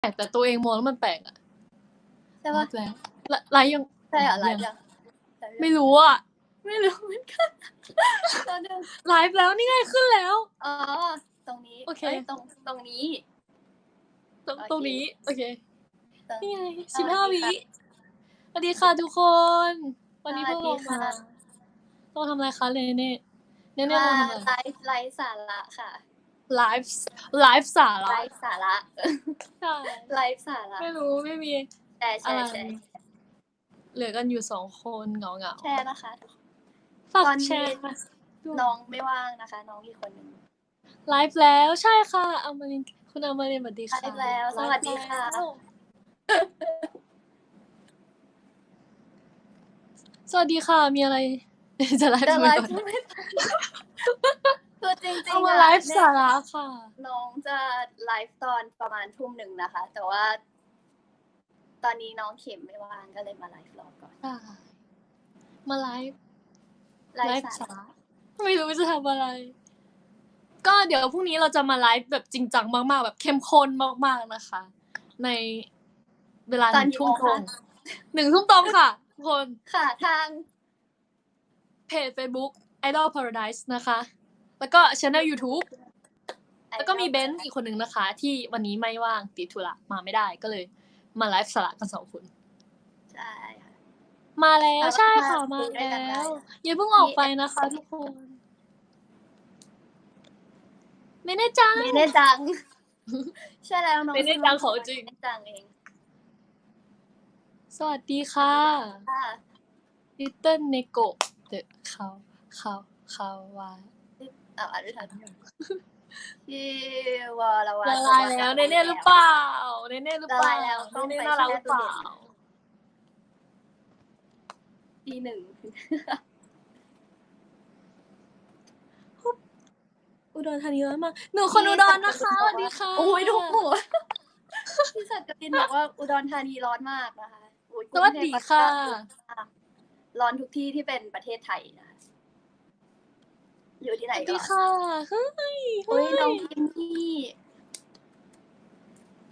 แปลกแต่ตัวเองมองแล้วมันแปลกอะใช่ปะแปลกละไลฟ์ยังใช่เหรอไลฟ์ยังไม่รู้อะไม่รู้เหมือนกันตอนนึงไลฟ์แล้วนี่ไงขึ้นแล้ว อ๋อ ตรงนี้โอเคยตรงตรงนี้ ตรงโอเคตรงนี้ โอเคตรงนี่ไงสสิบวัห้าสดีวิค่ะสวัสดีค่ะทุกคน วันนี้พวกเราสวัสมาดีค่ะเราทำอะไรคะเนเน่เนเน่มาเราทำอะไรไลฟ์ไลฟ์สาระค่ะ ไลฟ์ไลฟ์สาไลระฟ์สาระใช่ไลฟ์สาระไม่รู้ไม่มี แชร์แชอะไรร์แชร์เหลือกันอยู่สองคนเหงาเหงาแชร์นะคะ ๆฝากตอนนี้ แชร์ค่ะน้องไม่ว่างนะคะ น้องอีกคนหนึ่ง ไลฟ์แล้วใช่ค่ะอมรินทร์คุณอมรินทร์สวัสดีค่ะไลฟ์แล้วสวัสดีค่ะ ไลฟ์แล้วสวัสดีค่ะมีอะไร จะไลฟ์จะทำไลไมฟ์ก่อนไม่ คือจริงๆเอามาอะไลฟ์เนี่ยสาระค่ะ น้องจะไลฟ์ตอนประมาณทุ่มหนึ่งนะคะ แต่ว่า ตอนนี้น้องเข็มไม่ว่างก็เลยมาไลฟ์รอก่อน ได้มาไลฟ์ไลฟ์สาระไม่รู้จะทำอะไร ก็เดี๋ยวพรุ่งนี้เราจะมาไลฟ์แบบจริงจังมากๆ แบบเข้มข้นมากๆนะคะ ในเวลาหตอนนึ่งกี่ทุ่โมมงตรคะงหนึ่งทุ่มตรงค่ะทุกคน ค่ะทางเพจ Facebook Idol Paradise นะคะ แล้วก็ช anel YouTube แล้วก็มีเบนซ์อีกคนหนึ่งนะคะ ที่วันนี้ไม่ว่างติดธุระมาไม่ได้ก็เลย มาไลฟ์สาระกันสองคน ใช่ค่ะ มาแล้วเอาใช่ค่ะมามาคุยด้วยกันได้แล้วนะอย่าเพิ่งออกไปนะคะทุกคนไม่แน่ใจเมเน่จัง ใช่แล้วน้องเมเน่จังของจริงเมเน่จังเองสวัสดีค่ะค่ะ Little Neko เดอะเขาเขาเขาวาเอาอ่านไม่ทันพี่วอลวัละฒน์ลายแล้วเนเน่หรือเปล่าเนเน่หรือเปล่าละลายแล้ว ต้องเนไปเน่น่ารักหรือเปล่าแช่ตู้เย็นปีหนึ่งอุดรธานีร้อนมากหนูคนอุดรนะคะสวัสดีค่ะโอ้ยทุกหัวพี่สักกรินบอกว่าอุดรธานีร้อนมากนะคะโอ้ยสวัสดีค่ะ ร้อนทุกที่ที่เป็นประเทศไทยนะคะ อยู่ที่ไหนสวัสก็ดีค่ะเฮ้ยโอ้เฮ้ยยน้องพิมพี่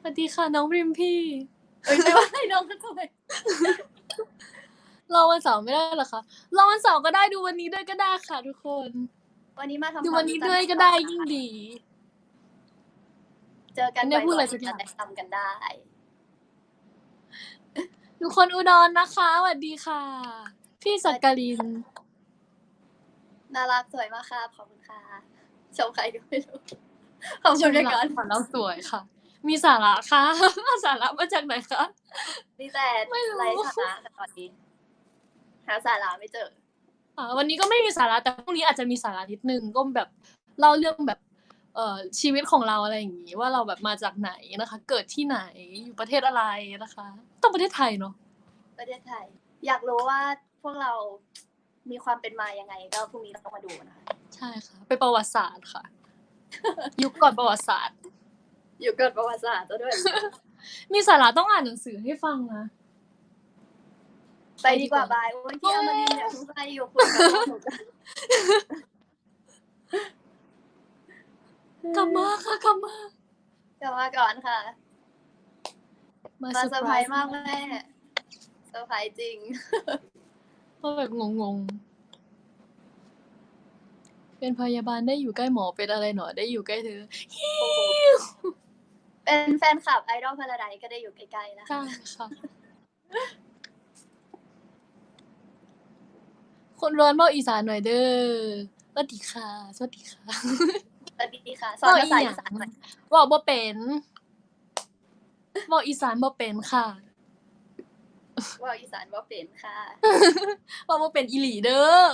สวัสดีค่ะน้องริมพี่ เอ้ยไม่ว่าให้น้องก็ทำไมรอวันเสาร์ไม่ได้เหรอคะรอวันเสาร์ก็ได้ดูวันนี้ด้วยก็ได้ค่ะ ทุกคน วันนี้มาทำดูควาวัมนนี้รู้จัด้วยก็ได้ยิ่งดี เจอกันไม่ได้พูดอะไรบ่ยๆสักอย่างจะได้ทำกันได้ทุกคนอุดรนะคะสวัสดีค่ะ พี่สักกลิน น่ารักสวยมากครับขอบคุณค่ะชมใครก็ไม่รู้ขอบคุณด้วยกันของเราสวยค่ะ มีสาระค่ะสาระมาจากไหนคะนี่แต่ไม่รู้ไรสาระแต่ตอนนี้หาสาระไม่เจออ่าวันนี้ก็ไม่มีสาระแต่พรุ่งนี้อาจจะมีสาระนิดนึงก็แบบเล่าเรื่องแบบเอ่อชีวิตของเราอะไรอย่างนี้ว่าเราแบบมาจากไหนนะคะ เกิดที่ไหนอยู่ประเทศอะไรนะคะ ต้องประเทศไทยเนาะประเทศไทย อยากรู้ว่าพวกเรา มีความเป็นมายังไง ก็พรุ่งนี้เราต้องมาดูนะคะใช่ค่ะเป็นประวัติศาสตร์ค่ะ ยุคก่อนประวัติศาสตร์ อยู่เกิดประวัติศาสตร์ซะด้วย มีสาระต้องอ่านหนังสือให้ฟังนะไปดีกว่าบายโอ้ยพี่อมรินทร์อย่าเพิ่งไปอยู่คุยกับพวกหนูกันกลับมาค่ะกลับมากลับมาก่อนค่ะ มามาเซเซออร์ร์ไพไพรรส์ส์มากแม่เซอร์ไพรส์จริง ก็แบบงงๆ เป็นพยาบาลได้อยู่ใกล้หมอเป็นอะไรหนอได้อยู่ใกล้เธอเป็นแฟนคลับไอดอลพาราไดก็ได้อยู่ใกล้ๆนะคะใช่ค่ะ คนร้อนบอกอีสานหน่อยเด้อสวัสดีค่ะ สวัสดีค่ะสวัสดีค่ะสอนภาษาอีสานหน่อยบอกบ่เป็นบอกอีสานบ่เป็นค่ะ ว่าอีสานว่าเป็นค่ะบอกบ่เป็นอีหลีเด้อ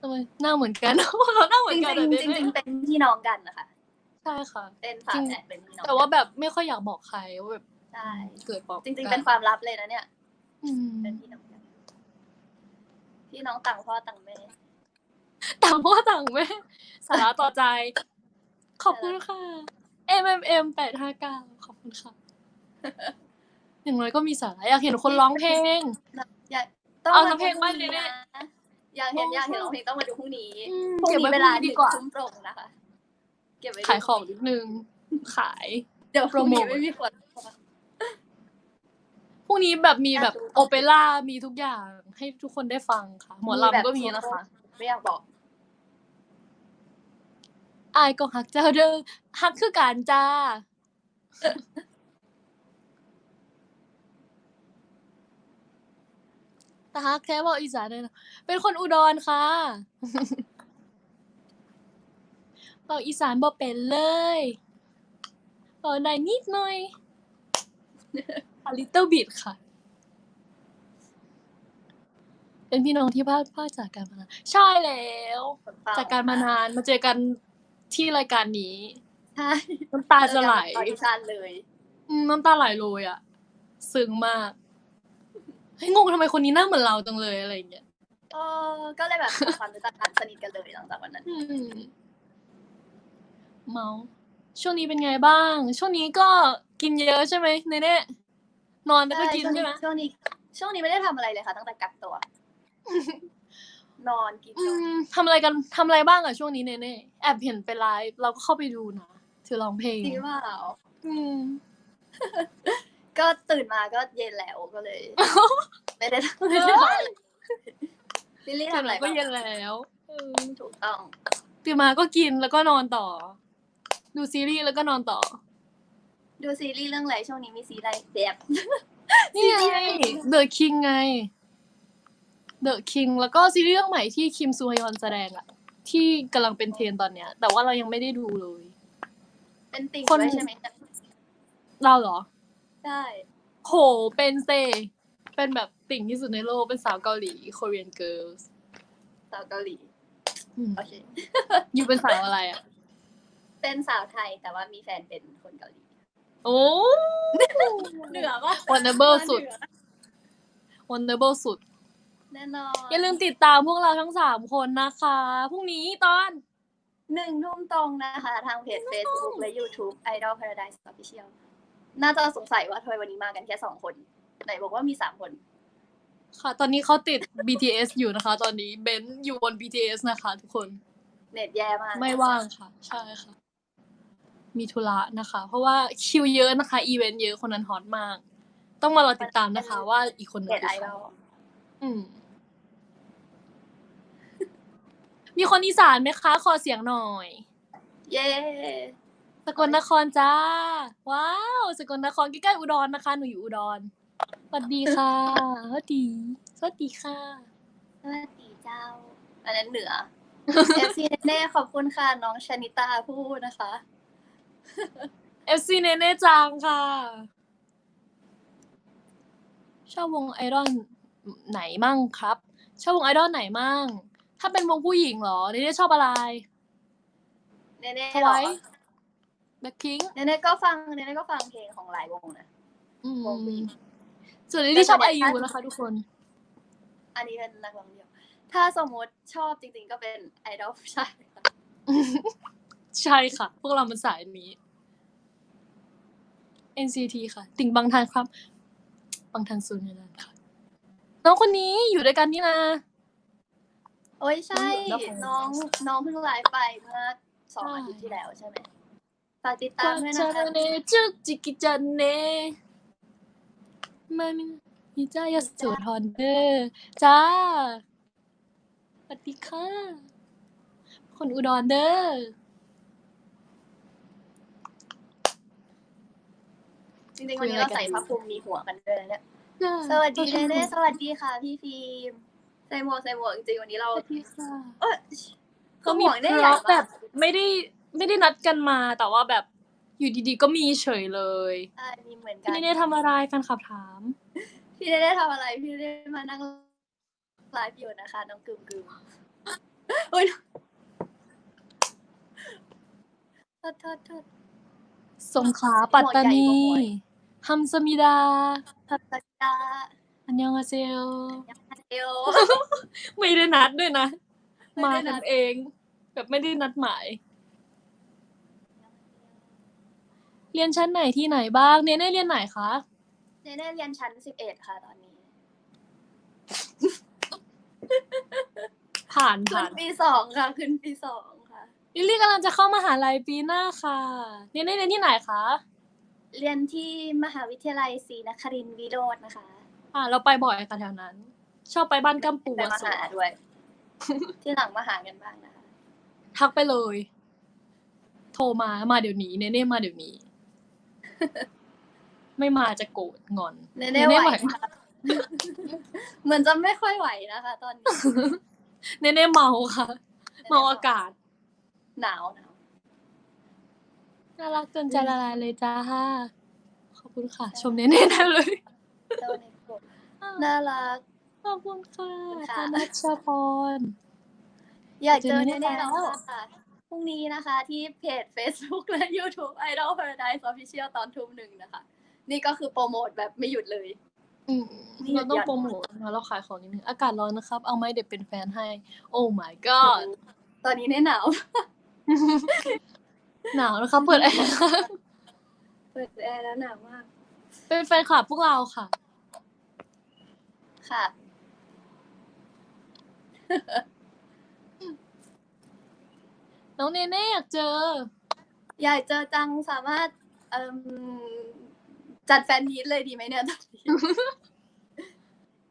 ทำไมหน้าเหมือนกันเราหน้าเหมืจอนริงกันจริงเหอจริงๆเป็นพี่น้องกันนะคะใช่ค่ะ เป็นฝาแฝดเป็นพี่น้องแต่ว่าแบบไม่ค่อยอยากบอกใครว่าแบบใช่เกิดบอกจริง ๆ เป็นความลับเลยนะเนี่ย อืมเป็นพี่น้องกันพี่น้องต่างพ่อต่างแม่ ต่างพ่อต่างแม่สาระต่อใจ ขอบคุณค่ะ MMM แปดห้าเก้าขอบคุณค่ะ อย่างน้อยก็มีสาระอยากเห็นคนร้องเพลง อยากต้องเอามาน้ำเพลงดูมาพรุ่เลยเนี่ยนะอยากเห็นโอ้อยากเห็นร้องเพลงต้องมาดูพรุ่งนี้อืมพรุ่งเก็บนี้ไว้เวลาพรุ่งนี้ดีกว่า ทุ่มตรงนะคะ เก็บไว้ดูขายของนิดนึง ขาย เดี๋ยวพรุ่งนี้โปรโมท ไม่มีคน พรุ่งนี้แบบมีแบบอยากดูโอเปร่ามีทุกอย่างให้ทุกคนได้ฟังค่ะ หมอลำก็มีนะคะ ไม่อยากบอก อายก็ฮักเจ้าเด้อฮักคือการจ้า แต่ฮักแค่บอกอีสานเลยนะเป็นคนอุดรค่ะบอกอีสานบอกเป็นเลยบอกได้นิดหน่อย a little bit ค่ะ เป็นพี่น้องที่พลาดพลาดจากกันมานาน ใช่แล้ว จากการมานานมาเจอกันที่รายการนี้ ใช่น้ำตาจะไหลออดิชั่นเลย อืมน้ำตาไหลเลยอะ ซึ้งมาก เฮ้ยงงทำไมคนนี้หน้าเหมือนเราจังเลยอะไรอย่างเงี้ยเออก็เลยแบบทำความรู้จักกันสนิทกันเลยหลังจากวันนั้น อืมเมา ช่วงนี้เป็นไงบ้าง ช่วงนี้ก็กินเยอะใช่ไหมเนเน่นอนแล้วก็กินช่วงใช่นี้ไหมช่วงนี้ ช่วงนี้ไม่ได้ทำอะไรเลยค่ะ ตั้งแต่กักตัว นอนกินอืมทำอะไรกันทำอะไรบ้างอะช่วงนี้เนเน่แอบเห็นไปไลฟ์เราก็เข้าไปดูนะเธอร้องเพลงจริงเปล่าอืม ก็ตื่นมาก็เย็นแล้วก็เลย ไม่ได้ทำไม่ได้ทำอะไรลิลลี่เสร็ทำจอะไรแล้วก็บ้างเย็นแล้วเออถูกต้อง ตื่นมาก็กินแล้วก็นอนต่อ ดูซีรีส์แล้วก็นอนต่อ ดูซีรีส์เรื่องอะไรช่วงนี้มีซีรีส์อะไรแบบนี่ไงซีรีส์ The King ไง The King แล้วก็ซีรีส์เรื่องใหม่ที่คิมซูฮยอนแสดงอะที่กำลังเป็นเทรนด์ตอนเนี้ย แต่ว่าเรายังไม่ได้ดูเลย เป็นติ่งคนด้วยใช่ไหมเราเหรอ ใช่โหเป็นเซ เป็นแบบติ่งที่สุดในโลก เป็นสาวเกาหลี Korean girls สาวเกาหลี อืมโอเค อยู่เป็นสาวอะไรอะเป็นสาวไทยแต่ว่ามีแฟนเป็นคนเกาหลี โอ้ เหนือปะ Wonderful สุด Wonderful สุด แน่นอนอย่าลืมติดตามพวกเราทั้งสามคนนะคะ พรุ่งนี้ตอน หนึ่งทุ่มตรงนะคะ ทางเพจ Facebook และ YouTube Idol Paradise Official น่าจะสงสัยว่าทำไมวันนี้มากันแค่สองคน ไหนบอกว่ามีสามคน ค่ะ ตอนนี้เขาติด BTS อยู่นะคะ ตอนนี้เบนซ์อยู่บน BTS นะคะทุกคน เน็ตแย่มากไม่ว่างค่ะ ใช่ค่ะ มีธุระนะคะ เพราะว่าคิวเยอะนะคะ อีเวนต์เยอะคนนั้นฮอตมาก ต้องมารอติดตามนะคะ ว่าอีกคนหนึงเน็ตคือไอใครดอลอืม มีคนอีสานไหมคะ ขอเสียงหน่อย เย้ สกลนครจ้า ว้าว สกลนครใกล้ๆอุดรนะคะ หนูอยู่อุดร สวัสดีค่ะ สวัสดี สวัสดีค่ะ สวัสดีเจ้า อันนั้นเหนือ เอฟซีเน่ขอบคุณค่ะ น้องชนิตาพูดนะคะ FC เนเน่จังค่ะ ชอบวงไอรอนไหนมั่งครับ ชอบวงไอดอลไหนมั่ง ถ้าเป็นวงผู้หญิงเหรอเนเน่ชอบอะไรเน่เน่ทเหรวาอย แบ็คพิงเน่เน่ก็ฟังเน่เน่ก็ฟังเพลงของหลายวงนะวงผู้หญิงส่วนที่ชอบแต่ไอส่วนใหญ่ยูถ้านะคะทุกคน อันนี้เป็นนักร้องเดียว ถ้าสมมติชอบจริงๆก็เป็นไอดอลผู้ชายค่ะใช่ค่ะ พวกเรามันสายนี้ NCT ค่ะ ติ่งบางทันครับ บางทันซูนนันค่ะ น้องคนนี้อยู่ด้วยกันนี่นะโอ้ยใช่แล้วผมน้องน้องเพิ่งไลฟ์ไปเมื่อสองอาทิตย์ที่แล้วใช่ไหม ฝากติดตามด้วยนะคะจุกจิกิจันเนมามินิจ้ายาสูทอนเดอร์จ้าสวัสดีค่ะ คนอุดรเด้อจริงๆวันนี้เราใส่ผ้าคลุมมีหัวกันเลยเนี่ยสวัสดีเนเน่สวัสดีค่ะ พี่ฟิล์มใส่หมวกใส่หมวกจริงๆวันนี้เราสวัสดีค่ะเออเขาหมวกได้ใหแบบไม่ได้ ไม่ได้นัดกันมา แต่ว่าแบบอยู่ดีๆก็มีเฉยเลยใช่มีเหมือนกัพี่นนี่ได้ทำอะไรแฟนคลับถาม พี่เน่เน่ทำอะไร พี่เน่เน่มานั่งไลฟ์อยู่นะคะ น้องกึมกึมโอ้ยโทษโทษโทษ สงขลาปัตตานีหมวกใหญ่กว่าหมวกฮัมสมิดาทัตตาอันยองอาเซลเดียวไม่ได้นัดด้วยนะ ไม่มาได้นักัดนเอง แบบไม่ได้นัดหมาย เรียนชั้นไหนที่ไหนบ้าง เนเน่เรียนไหนคะ เนเน่เรียนชั้นสิบเอ็ดค่ะตอนนี้ผ่านขึ้ผ่านนปีสองค่ะขึ้นปีสองค่ะ ลิลลี่กำลังจะเข้ามหาลัยปีหน้าค่ะ เนเน่เรียนที่ไหนคะ เรียนที่มหาวิทยาลัยศรีนครินทรวิโรจน์นะคะอ่าเราไปบ่อยค่ะแถวนั้น ชอบไปบ้านกัมปูไปอะมาสวหายด้วย ที่หลังมาหากันบ้างนะคะ ทักไปเลย โทรมามาเดี๋ยวนี้ เนเน่มาเดี๋ยวนี้ ไม่มาจะโกรธงอนเนเน่ไหวค่ะเหมือนจะไม่ค่อยไหวนะคะ ตอนนี้เนเน่เมาค่ะ เมาอากาศ หนาวหนาวน่ารักจนใจละลายเลยจ้าขอบคุณค่ะ ชมเนเน่ได้เลยเจ้าในกลุ่มน่ารักขอบคุณค่ะค่ะธนัชพรอยากเจอเจอเนเนเน่เน่แล้แล้ววค่ะ พรุ่งนี้นะคะ ที่เพจ Facebook และ YouTube Idol Paradise Official ตอนทุ่มหนึ่งนะคะ นี่ก็คือโปรโมทแบบไม่หยุดเลย อืมนี่เราต้องอยากโปรโมทนะเราขายของนิดนึงอากาศร้อนนะครับ เอาไหมเดี๋ยวเป็นแฟนให้ โอ้ my god ตอนนี้เน่หนาว หนาวนะคะเปิดแอร์เปิดแอร์แล้วหนาวมาก เป็นแฟนคลับพวกเราค่ะ ค่ะ น้องเนเน่อยากเจอ อยากเจอจังสามารถเอิ่มจัดแฟนมีตเลยดีไหมเนี่ยตอนนี้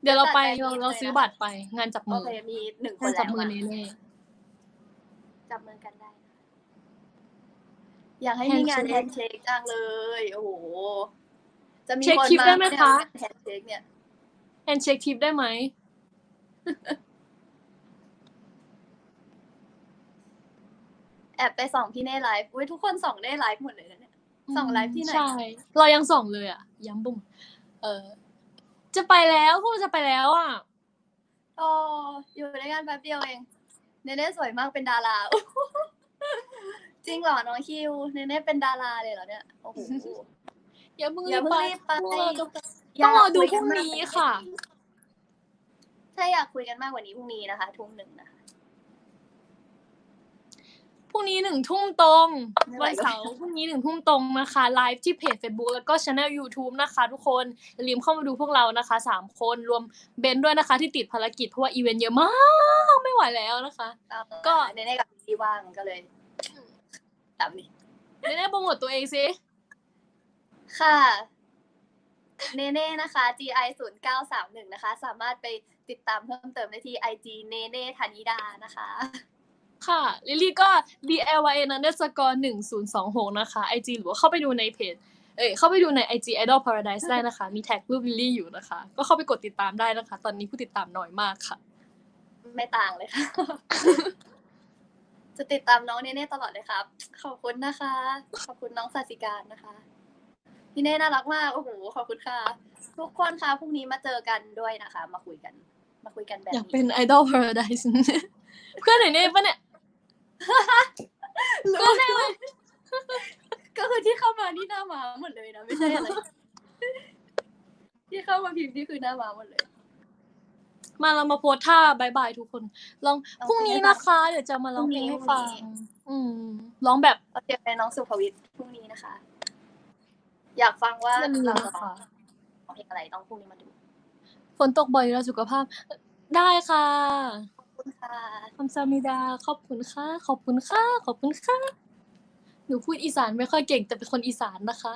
เดี๋ยวเราไปจัดเราใจดีเราเลยซื้อนะบัตรไป งานจับโอมือเคมีหนึ่งคงานนจัแล้บวมืออะเนเน่ จับมือกันได้นะอยากให้มีงานแฮนด์เชคจังเลย โอ้โห จะมีเช็คคนคลิปมาได้ไหมคะ แฮนด์เชคเนี่ย แอนเช็คทิปได้ไหม แอบไปส่องพี่เน่ไลฟ์อุ้ยทุกคนส่องเน่ไลฟ์หมดเลยนะเนี่ยส่องไลฟ์ที่ไหนใช่เรายังส่องเลยอะย้ำบุ้มเออ จะไปแล้วพวกเราจะไปแล้วอะโอ้อยู่ด้วยกันแป๊บเดียวเองเนเน่สวยมากเป็นดาราจริงเหรอน้องคิวเนเน่เป็นดาราเลยเหรอเนี่ยโอ้โหอย่าเพิ่งอย่าเพิ่งรีบไปพวกเราต้องต้องรอดูพรุ่งนี้ค่ะ ถ้าอยากคุยกันมากกว่านี้พรุ่งนี้นะคะ ทุ่มหนึ่งนะคะ พรุ่งนี้หนึ่งทุ่มตรงไม่ไหววันเสาร์พรุ่งนี้หนึ่งทุ่มตรงนะคะไลฟ์ที่เพจ Facebook แล้วก็ช anel YouTube นะคะ ทุกคนอย่าลืมเข้ามาดูพวกเรานะคะสามคนรวมเบนด้วยนะคะ ที่ติดภารกิจเพราะว่าอีเวนต์เยอะมากไม่ไหวแล้วนะคะ ก็เนเน่กับพี่ว่างก็เลยตามนี้เนเน่โปรโมทตัวเองสิค่ะเนเน่นะคะ GI 0 9 3 1นะคะ สามารถไปติดตามเพิ่มเติมได้ที่ IG เนเน่ธนิดานะคะ ค่ะลิลลี่ก็ b l y n underscore หนึ่งศูนย์สองหกนะคะ IG หรือว่าเข้าไปดูในเพจเอ้ยเข้าไปดูใน IG Idol Paradise ได้นะคะ มีแท็กรูปลิลลี่อยู่นะคะ ก็เข้าไปกดติดตามได้นะคะ ตอนนี้ผู้ติดตามน้อยมากค่ะ ไม่ต่างเลยค่ะ จะติดตามน้องเนเน่ตลอดเลยครับ ขอบคุณนะคะ ขอบคุณน้องสาสิการนะคะ พี่เน่น่ารักมาก โอ้โห ขอบคุณค่ะ ทุกคนคะพรุ่งนี้มาเจอกันด้วยนะคะ มาคุยกันมาคุยกันแบบอยากนี้ เป็น Idol Paradise เพื่อนไหนเน่ปะเนี่ย รู้เลยก็คือที่เข้ามานี่หน้ามาหมดเลยนะไม่ใช่อะไรที่เข้ามาพิมพ์นี่คือหน้ามาหมดเลย มาเรามาโพสท่าบายบายทุกคน ลองโอเคพรุ่งนี้นะคะ เดี๋ยวจะมาร้องเพลงให้ฟังพรุ่งนี้อืมร้องแบบโอเคเป็นน้องสุภวิทย์พรุ่งนี้นะคะ อยากฟังว่าอย่าลืมเรานะจะร้คะองเพลงอะไรต้องพรุ่งนี้มาดูฝนตกบ่อยแล้วสุขภาพได้ค่ะขอบ คุณค่ะคำซามิดาขอบคุณค่ะ ขอบคุณค่ะ ขอบคุณค่ะ หนูพูดอีสานไม่ค่อยเก่งแต่เป็นคนอีสานนะคะ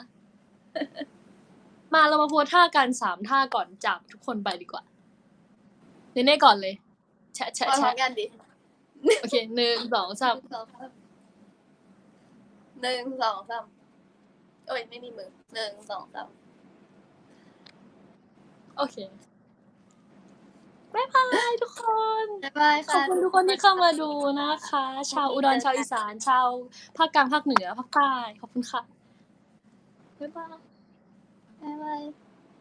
มาเรามาโพสท่ากันสามท่าก่อนจากทุกคนไปดีกว่าเนเน่ก่อนเลย แชะแชะมาพร้อแชะมกันดิโอเคหนึ่งสองสามหนึ่งสองสามเอ้ยไม่มีมือหนึ่งสองสามโอเค บ๊ายบายทุกคน บ๊ายบายขอบค่ะ คุณทุกคนที่เข้ามาดูนะคะ ชาวอุดร ชาวอีสาน ชาวภาคกลาง ภาคเหนือ ภาคใต้ ขอบคุณค่ะ บ๊ายบาย บ๊ายบาย